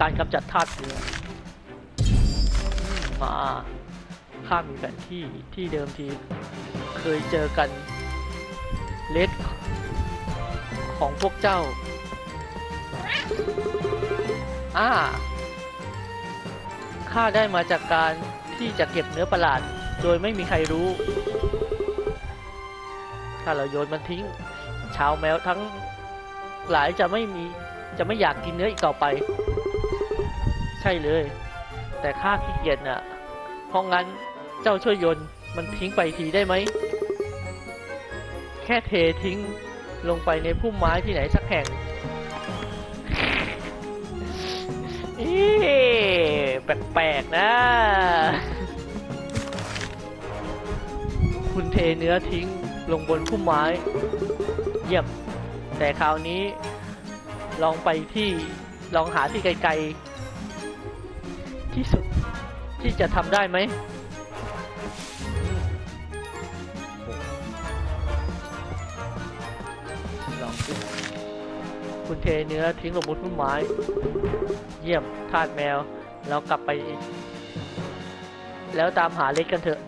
การกำจัดธาตุเนื้อมาข้ามีแผนที่ที่เดิมทีเคยเจอกันเลสของพวกเจ้า อ่า ข้าได้มาจากการที่จะเก็บเนื้อประหลาด โดยไม่มีใครรู้ ถ้าเราโยนมันทิ้ง ชาวแมวทั้งหลายจะไม่มีจะไม่อยากกินเนื้ออีกต่อไป ใช่เลย แต่ข้าขี้เกียจน่ะ เพราะงั้นเจ้าช่วยโยนมันทิ้งไปทีได้ไหม แค่เททิ้งลงไปในพุ่มไม้ที่ไหนสักแห่งแปลกๆนะ คุณเทเนื้อทิ้งลงบนพุ่มไม้ เยี่ยม แต่คราวนี้ ลองไปที่ลองหาที่ไกล ที่สุด ที่จะทำได้ไหมลองดูคุณเทเนื้อทิ้งลงบนพุ่มไม้ เยี่ยมทาสแมว แล้วกลับไปแล้วตามหาเล็กกันเถอะ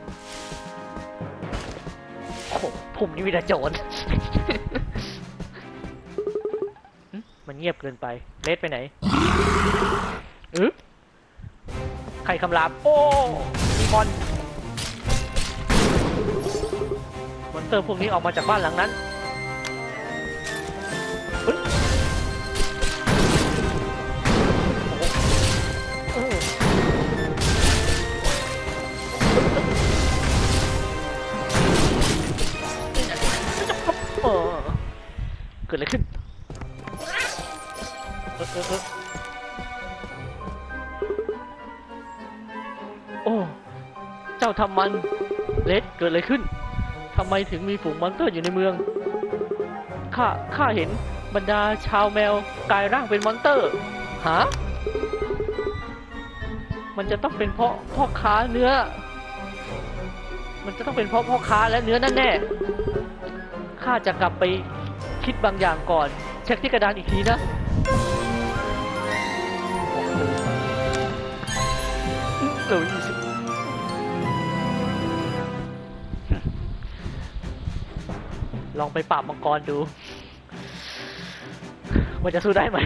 โอ้โหผมนี่มีแต่โจร มันเงียบเกินไป เลสไปไหนอึ๊บ ใครคำรามโอ้มีมอนมอนเตอร์พวกนี้ออกมาจากบ้านหลังนั้นเฮ้ยโอ้โหเออเกิดอะไรขึ้น โอ้ เจ้าทำมันเลดเกิดอะไรขึ้นทำไมถึงมีฝูงมอนสเตอร์อยู่ในเมือง ข้า ข้าเห็นบรรดาชาวแมวกลายร่างเป็นมอนสเตอร์ ฮะ มันจะต้องเป็นเพราะพ่อค้าเนื้อ มันจะต้องเป็นเพราะพ่อค้าและเนื้อนั่นแน่ ข้าจะกลับไปคิดบางอย่างก่อน เช็คที่กระดานอีกทีนะเหลือ ลองไปปราบมังกรดูว่าจะสู้ได้ไหม